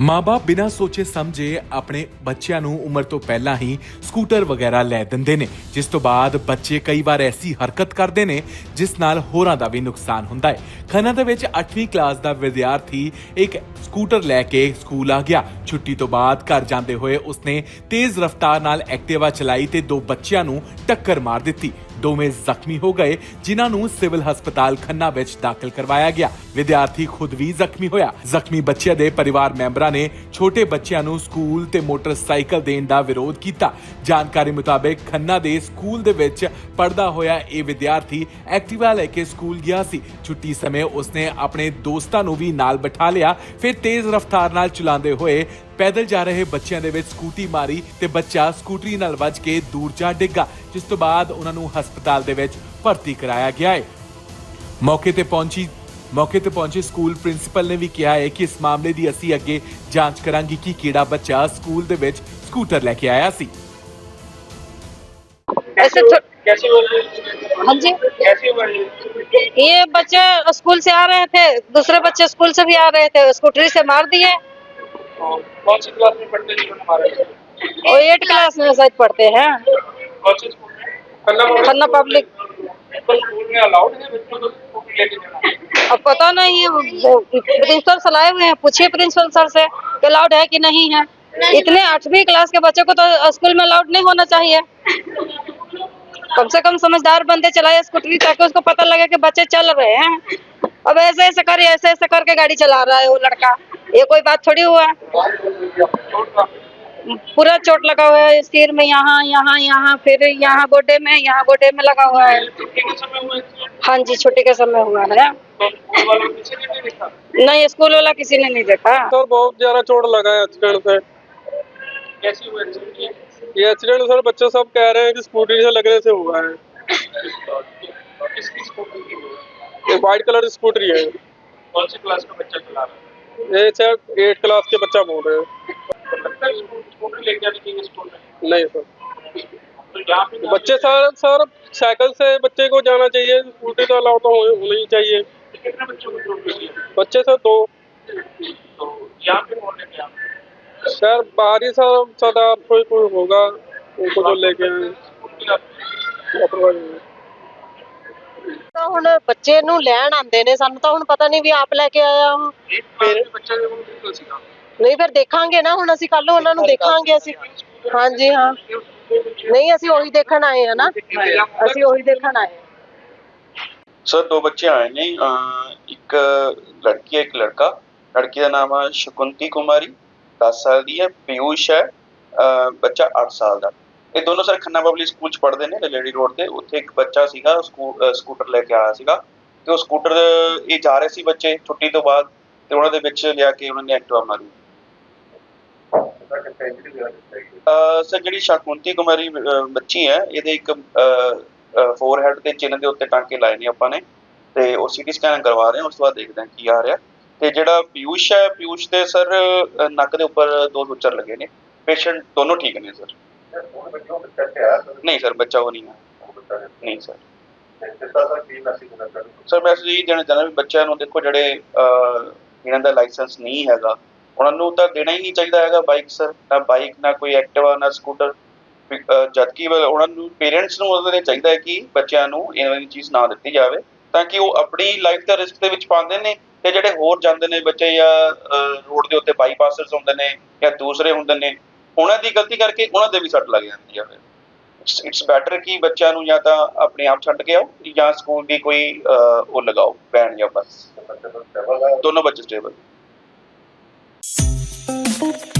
ਮਾਪੇ ਬਿਨਾਂ ਸੋਚੇ ਸਮਝੇ ਆਪਣੇ ਬੱਚਿਆਂ ਨੂੰ ਉਮਰ ਤੋਂ ਪਹਿਲਾਂ ਹੀ ਸਕੂਟਰ ਵਗੈਰਾ ਲੈ ਦਿੰਦੇ ਨੇ, ਜਿਸ ਤੋਂ ਬਾਅਦ ਬੱਚੇ ਕਈ ਵਾਰ ਐਸੀ ਹਰਕਤ ਕਰਦੇ ਨੇ, ਜਿਸ ਨਾਲ ਹੋਰਾਂ ਦਾ ਵੀ ਨੁਕਸਾਨ ਹੁੰਦਾ ਹੈ। ਖੰਨਾ ਦੇ ਵਿੱਚ 8ਵੀਂ ਕਲਾਸ ਦਾ ਵਿਦਿਆਰਥੀ ਇੱਕ ਸਕੂਟਰ ਲੈ ਕੇ ਸਕੂਲ ਆ ਗਿਆ। ਛੁੱਟੀ ਤੋਂ ਬਾਅਦ ਘਰ ਜਾਂਦੇ ਹੋਏ ਉਸਨੇ ਤੇਜ਼ ਰਫ਼ਤਾਰ ਨਾਲ ਐਕਟਿਵਾ ਚਲਾਈ ਤੇ ਦੋ ਬੱਚਿਆਂ ਨੂੰ ਟੱਕਰ ਮਾਰ ਦਿੱਤੀ। ਦੋਵੇਂ ਜ਼ਖਮੀ ਹੋ ਗਏ, ਜਿਨ੍ਹਾਂ ਨੂੰ ਸਿਵਲ ਹਸਪਤਾਲ ਖੰਨਾ ਵਿੱਚ ਦਾਖਲ ਕਰਵਾਇਆ ਗਿਆ। ਵਿਦਿਆਰਥੀ ਖੁਦ ਵੀ ਜ਼ਖਮੀ ਹੋਇਆ। ਜ਼ਖਮੀ ਬੱਚਿਆਂ ਦੇ ਪਰਿਵਾਰ ਮੈਂਬਰਾਂ ਨੇ ਛੋਟੇ ਬੱਚਿਆਂ ਨੂੰ ਸਕੂਲ ਤੇ ਮੋਟਰਸਾਈਕਲ ਦੇਣ ਦਾ ਵਿਰੋਧ ਕੀਤਾ। ਜਾਣਕਾਰੀ ਮੁਤਾਬਕ ਖੰਨਾ ਦੇ ਸਕੂਲ ਦੇ ਵਿੱਚ ਪੜਦਾ ਹੋਇਆ ਇਹ ਵਿਦਿਆਰਥੀ ਐਕਟਿਵਾ ਲੈ ਕੇ ਸਕੂਲ ਗਿਆ ਸੀ। ਛੁੱਟੀ ਸਮੇਂ ਉਸਨੇ ਆਪਣੇ ਦੋਸਤਾਂ ਨੂੰ ਵੀ ਨਾਲ ਬਿਠਾ ਲਿਆ। ਫਿਰ ਤੇਜ਼ ਰਫ਼ਤਾਰ ਨਾਲ ਚਲਾਉਂਦੇ ਹੋਏ ਪੈਦਲ ਜਾ ਰਹੇ ਬੱਚਿਆਂ ਦੇ ਵਿੱਚ ਸਕੂਟੀ ਮਾਰੀ ਤੇ ਬੱਚਾ ਸਕੂਟਰੀ ਨਾਲ ਵੱਜ ਕੇ ਦੂਰ ਜਾ ਡਿੱਗਾ। ਜਿਸ ਤੋਂ ਬਾਅਦ ਉਹਨਾਂ ਨੂੰ ਹਸਪਤਾਲ ਦੇ ਵਿੱਚ ਭਰਤੀ ਕਰਾਇਆ ਗਿਆ ਹੈ ਮੌਕੇ ਤੇ ਪਹੁੰਚੀ ਮੌਕੇ ਤੇ ਪਹੁੰਚੇ ਸਕੂਲ ਪ੍ਰਿੰਸੀਪਲ ਨੇ ਵੀ ਕਿਹਾ ਹੈ ਕਿ ਇਸ ਮਾਮਲੇ ਦੀ ਅਸੀਂ ਅੱਗੇ ਜਾਂਚ ਕਰਾਂਗੇ ਕਿ ਕਿਹੜਾ ਬੱਚਾ ਸਕੂਲ ਦੇ ਵਿੱਚ ਸਕੂਟਰ ਲੈ ਕੇ ਆਇਆ ਸੀ ऐसे थो- कैसे बोल रहे हाँ जी कैसे बोल रहे ये बच्चे स्कूल से आ रहे थे दूसरे बच्चे स्कूल से भी आ रहे थे स्कूटरी से मार दिए कौन सी क्लास में पढ़ते जीवन हमारे और एट क्लास में शायद पढ़ते हैं कौन से स्कूल में खन्ना पब्लिक खन्ना पब्लिक तो स्कूल में अलाउड है बच्चों को स्कूटी लेके जाना अब पता नहीं है वो प्रिंसिपल सर लाए हुए हैं पूछिए प्रिंसिपल सर से कि अलाउड है कि नहीं है। इतने आठवीं क्लास के बच्चे को तो स्कूल में अलाउड नहीं होना चाहिए। कम से कम समझदार बंदे चलाए स्कूटरी ताकि उसको पता लगे कि बच्चे चल रहे हैं। अब ऐसे ऐसे कर ऐसे ऐसे करके गाड़ी चला रहा है वो लड़का। ये कोई बात थोड़ी हुआ? का पूरा चोट लगा हुआ है सिर में यहाँ यहाँ यहाँ फिर यहाँ गोडे में यहाँ गोडे में लगा हुआ है। हाँ जी छुट्टी के समय हुआ है। नहीं स्कूल वाला किसी ने नहीं देखा। सर बहुत ज़्यादा चोट लगा है एक्सीडेंट से। कैसे हुआ एक्सीडेंट ये एक्सीडेंट सर बच्चे सब कह रहे हैं कि स्कूटी से लगने से हुआ है? ये वाइट कलर की स्कूटरी है कौन सी क्लास का बच्चा चला रहा है? ये सर एट क्लास के बच्चा बोल रहे है। स्कूल स्कूटी लेके जानी चाहिए स्कूल में नहीं सर तो यहाँ पे बच्चे सर सर साइकिल से बच्चे को जाना चाहिए स्कूटी तो अलाउ तो हो- होनी ही चाहिए कितने बच्चों को चोट लगी है बच्चे सर दो तो यहाँ पे कौन लेके आया सर बाहर ही सर सदा कोई कोई होगा उनको जो लेके आए स्कूटी आप अपना ही। ਤਾਂ ਹੁਣ ਬੱਚੇ ਨੂੰ ਲੈਣ ਆਉਂਦੇ ਨੇ ਸਾਨੂੰ ਤਾਂ ਹੁਣ ਪਤਾ ਨਹੀਂ ਵੀ ਆਪ ਲੈ ਕੇ ਆਇਆ ਹਾਂ एक क्लास के बच्चा जब वो बिल्कुल सीखा ਨਹੀਂ, ਫਿਰ ਦੇਖਾਂਗੇ ਨਾ, ਹੁਣ ਅਸੀਂ ਕੱਲ ਉਹਨਾਂ ਨੂੰ ਦੇਖਾਂਗੇ ਅਸੀਂ। ਹਾਂਜੀ, ਹਾਂ। ਨਹੀਂ, ਅਸੀਂ ਉਹੀ ਦੇਖਣ ਆਏ ਆ ਨਾ। ਅਸੀਂ ਉਹੀ ਦੇਖਣ ਆਏ ਹਾਂ ਸਰ, ਦੋ ਬੱਚੇ ਆਏ ਨੇ ਇੱਕ ਲੜਕੀ ਹੈ, ਇੱਕ ਲੜਕਾ। ਲੜਕੀ ਦਾ ਨਾਮ ਹੈ ਸ਼ਕੁੰਤੀ ਕੁਮਾਰੀ 10 ਸਾਲ ਦੀ ਹੈ, ਪਿਊਸ਼ ਹੈ ਬੱਚਾ 8 ਸਾਲ ਦਾ। ਇਹ ਦੋਨੋਂ ਸਰ ਖੰਨਾ ਪਬਲਿਕ ਸਕੂਲ ਚ ਪੜ੍ਹਦੇ ਨੇ ਲੇਡੀ ਰੋਡ ਤੇ। ਉੱਥੇ ਇੱਕ ਬੱਚਾ ਸੀਗਾ, ਸਕੂ- ਸਕੂਟਰ ਲੈ ਕੇ ਆਇਆ ਸੀਗਾ। ਤੇ ਉਹ ਸਕੂਟਰ, ਇਹ ਜਾ ਰਹੇ ਸੀ ਬੱਚੇ, ਛੁੱਟੀ ਤੋਂ ਬਾਅਦ। ਤੇ ਉਹਨਾਂ ਦੇ ਵਿੱਚ ਲਿਆ ਕੇ ਉਹਨਾਂ ਨੇ ਐਕਟਿਵਾ ਮਾਰੀ। ਸਰ, ਜਿਹੜੀ ਸ਼ਾਕੁੰਤੀ ਕੁਮਾਰੀ ਬੱਚੀ ਹੈ, ਇਹਦੇ ਇੱਕ ਫੋਰਹੈਡ ਤੇ ਚਿੰਨ ਦੇ ਉੱਤੇ ਟਾਂਕੇ ਲਾਏ ਨੇ ਆਪਾਂ ਨੇ, ਤੇ ਉਹ ਸੀਟੀ ਸਕੈਨ ਕਰਵਾ ਰਹੇ ਹਾਂ, ਉਸ ਤੋਂ ਬਾਅਦ ਦੇਖਦੇ ਹਾਂ ਕੀ ਆ ਰਿਹਾ। ਤੇ ਜਿਹੜਾ ਪਿਊਸ਼ ਹੈ, ਪਿਊਸ਼ ਦੇ ਸਰ ਨੱਕ ਦੇ ਉੱਪਰ ਦੋ ਸੁੱਚਰ ਲੱਗੇ ਨੇ। ਪੇਸ਼ੈਂਟ ਦੋਨੋਂ ਠੀਕ ਨੇ, ਸਰ। ਨਹੀਂ, ਸਰ, ਬੱਚਾ ਉਹ ਨਹੀਂ ਹੈ। ਨਹੀਂ, ਸਰ। ਸਰ ਮੈਸੇਜ ਇਹ ਦੇਣਾ ਚਾਹੁੰਦਾ ਵੀ ਬੱਚਿਆਂ ਨੂੰ ਦੇਖੋ, ਜਿਹੜੇ ਇਹਨਾਂ ਦਾ ਲਾਇਸੈਂਸ ਨਹੀਂ ਹੈਗਾ ਉਹਨਾਂ ਨੂੰ ਤਾਂ ਦੇਣਾ ਹੀ ਨਹੀਂ ਚਾਹੀਦਾ ਹੈਗਾ ਬਾਈਕ ਸਰ ਨਾ ਬਾਈਕ ਨਾ ਕੋਈ ਐਕਟਿਵਾ ਨਾ ਸਕੂਟਰ ਜਦਕਿ ਉਹਨਾਂ ਨੂੰ ਪੇਰੈਂਟਸ ਨੂੰ ਉਹਦੇ ਚਾਹੀਦਾ ਹੈ ਕਿ ਬੱਚਿਆਂ ਨੂੰ ਇਹਨਾਂ ਦੀ ਚੀਜ਼ ਨਾ ਦਿੱਤੀ ਜਾਵੇ, ਤਾਂ ਕਿ ਉਹ ਆਪਣੀ ਲਾਈਫ ਦਾ ਰਿਸਕ ਦੇ ਵਿੱਚ ਪਾਉਂਦੇ ਨੇ ਤੇ ਜਿਹੜੇ ਹੋਰ ਜਾਂਦੇ ਨੇ ਬੱਚੇ ਜਾਂ ਰੋਡ ਦੇ ਉੱਤੇ ਬਾਈਪਾਸਰਸ ਹੁੰਦੇ ਨੇ ਜਾਂ ਦੂਸਰੇ ਹੁੰਦੇ ਨੇ, ਉਹਨਾਂ ਦੀ ਗਲਤੀ ਕਰਕੇ ਉਹਨਾਂ ਦੇ ਵੀ ਸੱਟ ਲੱਗ ਜਾਂਦੀ ਆ। ਇਟਸ ਬੈਟਰ ਕਿ ਬੱਚਿਆਂ ਨੂੰ ਜਾਂ ਤਾਂ ਆਪਣੇ ਆਪ ਛੱਡ ਕੇ ਆਓ ਜਾਂ ਸਕੂਲ ਦੀ ਕੋਈ ਉਹ ਲਗਾਓ ਬੈਨ ਜਾਂ ਬਸ ਦੋਨੋਂ ਬੱਚੇ ਸਟੇਬਲ Thank you.